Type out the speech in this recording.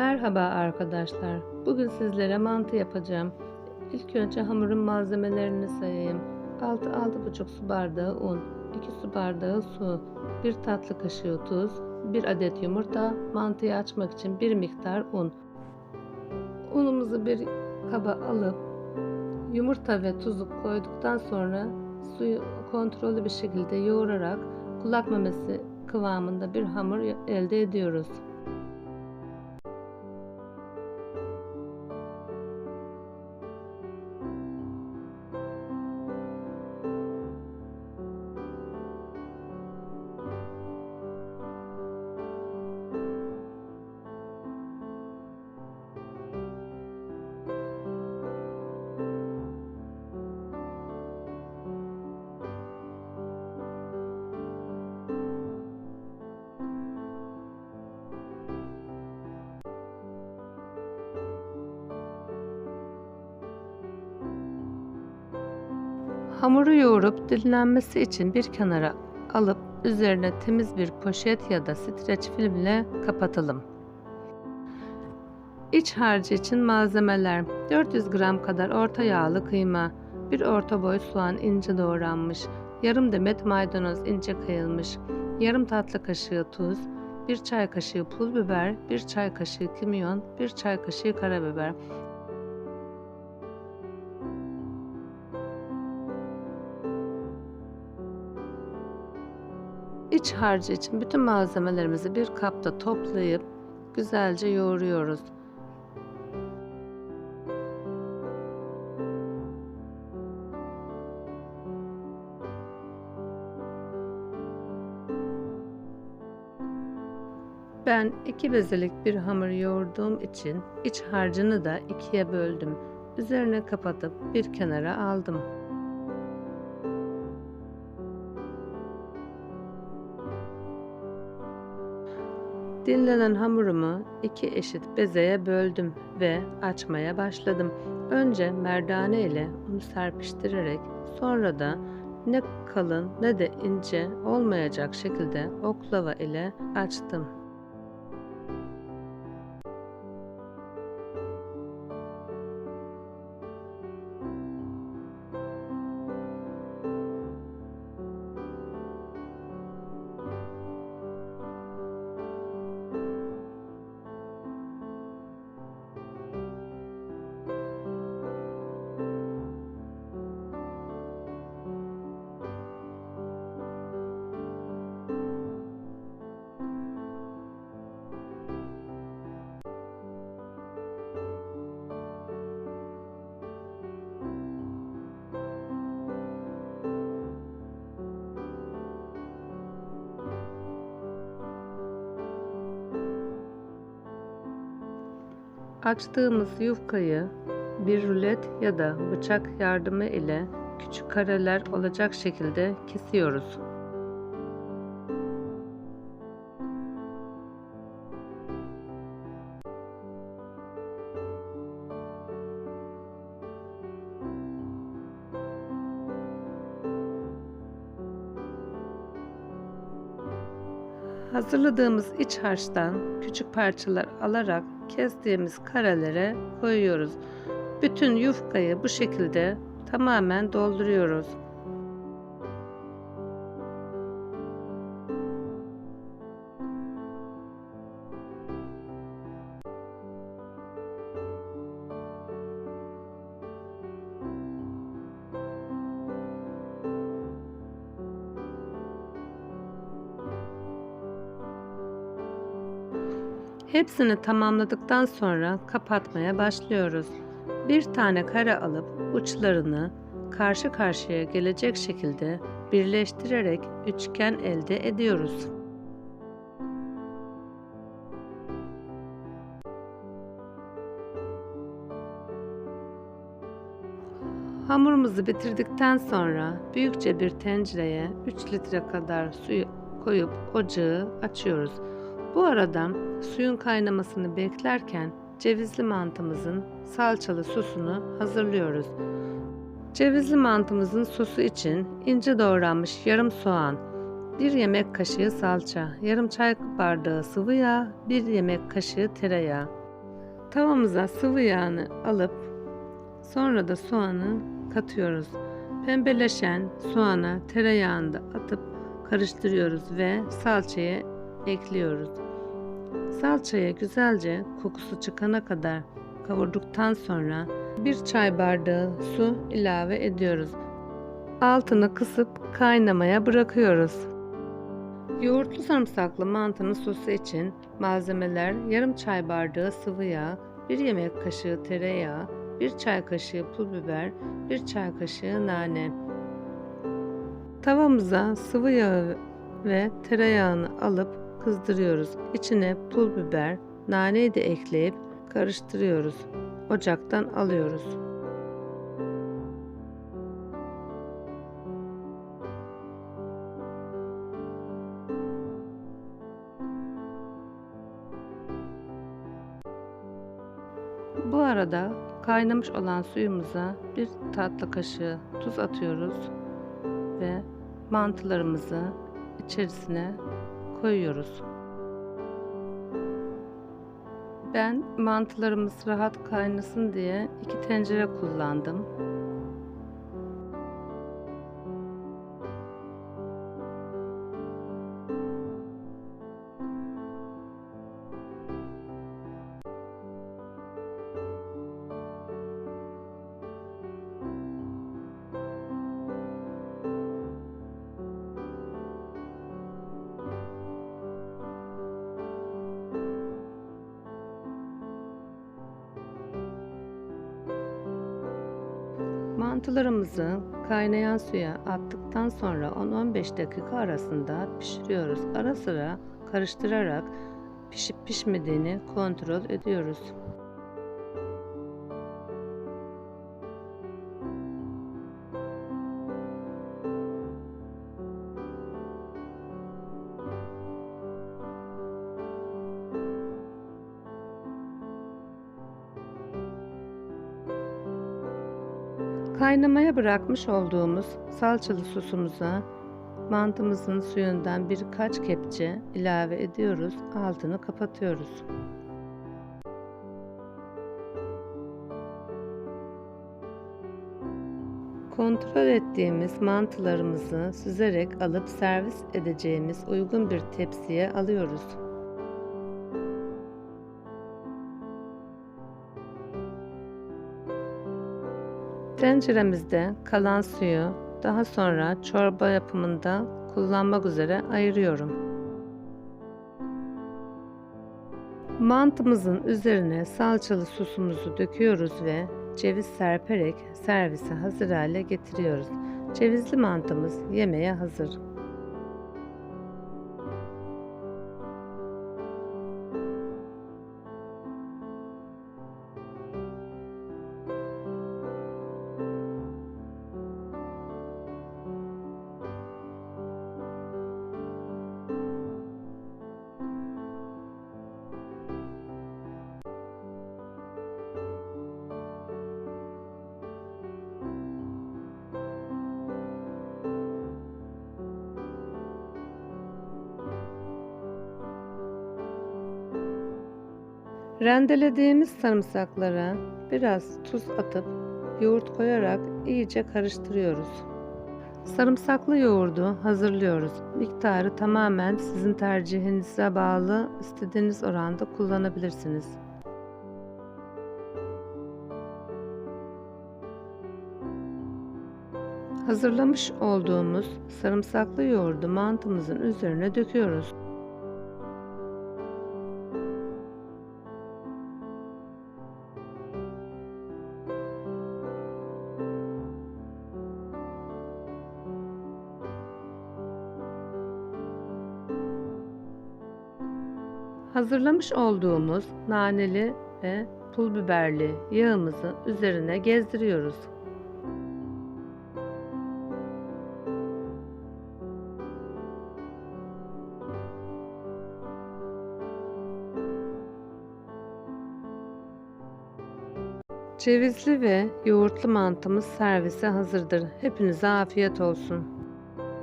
Merhaba arkadaşlar. Bugün sizlere mantı yapacağım. İlk önce hamurun malzemelerini sayayım. 6-6,5 su bardağı un, 2 su bardağı su, 1 tatlı kaşığı tuz, 1 adet yumurta, mantıyı açmak için 1 miktar un. Unumuzu bir kaba alıp yumurta ve tuzu koyduktan sonra suyu kontrollü bir şekilde yoğurarak kulak memesi kıvamında bir hamur elde ediyoruz. Hamuru yoğurup dinlenmesi için bir kenara alıp üzerine temiz bir poşet ya da streç filmle kapatalım. İç harcı için malzemeler 400 gram kadar orta yağlı kıyma, bir orta boy soğan ince doğranmış, yarım demet maydanoz ince kıyılmış, yarım tatlı kaşığı tuz, bir çay kaşığı pul biber, bir çay kaşığı kimyon, bir çay kaşığı karabiber, İç harcı için bütün malzemelerimizi bir kapta toplayıp güzelce yoğuruyoruz. Ben iki bezelik bir hamur yoğurduğum için iç harcını da ikiye böldüm. Üzerine kapatıp bir kenara aldım. Dinlenen hamurumu iki eşit bezeye böldüm ve açmaya başladım. Önce merdane ile unu serpiştirerek sonra da ne kalın ne de ince olmayacak şekilde oklava ile açtım. Açtığımız yufkayı bir rulet ya da bıçak yardımı ile küçük kareler olacak şekilde kesiyoruz. Hazırladığımız iç harçtan küçük parçalar alarak kestiğimiz karelere koyuyoruz. Bütün yufkayı bu şekilde tamamen dolduruyoruz. Hepsini tamamladıktan sonra kapatmaya başlıyoruz. Bir tane kare alıp uçlarını karşı karşıya gelecek şekilde birleştirerek üçgen elde ediyoruz. Hamurumuzu bitirdikten sonra büyükçe bir tencereye 3 litre kadar suyu koyup ocağı açıyoruz. Bu arada suyun kaynamasını beklerken cevizli mantımızın salçalı sosunu hazırlıyoruz. Cevizli mantımızın sosu için ince doğranmış yarım soğan, 1 yemek kaşığı salça, yarım çay bardağı sıvı yağ, 1 yemek kaşığı tereyağı, Tavamıza sıvı yağını alıp sonra da soğanı katıyoruz. Pembeleşen soğana tereyağını da atıp karıştırıyoruz ve salçayı ekliyoruz. Salçaya güzelce kokusu çıkana kadar kavurduktan sonra bir çay bardağı su ilave ediyoruz. Altını kısıp kaynamaya bırakıyoruz. Yoğurtlu sarımsaklı mantının sosu için malzemeler yarım çay bardağı sıvı yağ, 1 yemek kaşığı tereyağı, 1 çay kaşığı pul biber, 1 çay kaşığı nane. Tavamıza sıvı yağı ve tereyağını alıp kızdırıyoruz. İçine pul biber, naneyi de ekleyip karıştırıyoruz. Ocaktan alıyoruz. Bu arada kaynamış olan suyumuza bir tatlı kaşığı tuz atıyoruz ve mantılarımızı içerisine koyuyoruz. Ben mantılarımız rahat kaynasın diye iki tencere kullandım. Mantılarımızı kaynayan suya attıktan sonra 10-15 dakika arasında pişiriyoruz. Ara sıra karıştırarak pişip pişmediğini kontrol ediyoruz. Kaynamaya bırakmış olduğumuz salçalı sosumuza mantımızın suyundan birkaç kepçe ilave ediyoruz. Altını kapatıyoruz. Kontrol ettiğimiz mantılarımızı süzerek alıp servis edeceğimiz uygun bir tepsiye alıyoruz. Tenceremizde kalan suyu daha sonra çorba yapımında kullanmak üzere ayırıyorum. Mantımızın üzerine salçalı sosumuzu döküyoruz ve ceviz serperek servise hazır hale getiriyoruz. Cevizli mantımız yemeğe hazır. Rendelediğimiz sarımsaklara biraz tuz atıp yoğurt koyarak iyice karıştırıyoruz. Sarımsaklı yoğurdu hazırlıyoruz. Miktarı tamamen sizin tercihinize bağlı, istediğiniz oranda kullanabilirsiniz. Hazırlamış olduğumuz sarımsaklı yoğurdu mantımızın üzerine döküyoruz. Hazırlamış olduğumuz naneli ve pul biberli yağımızı üzerine gezdiriyoruz. Cevizli ve yoğurtlu mantımız servise hazırdır. Hepinize afiyet olsun.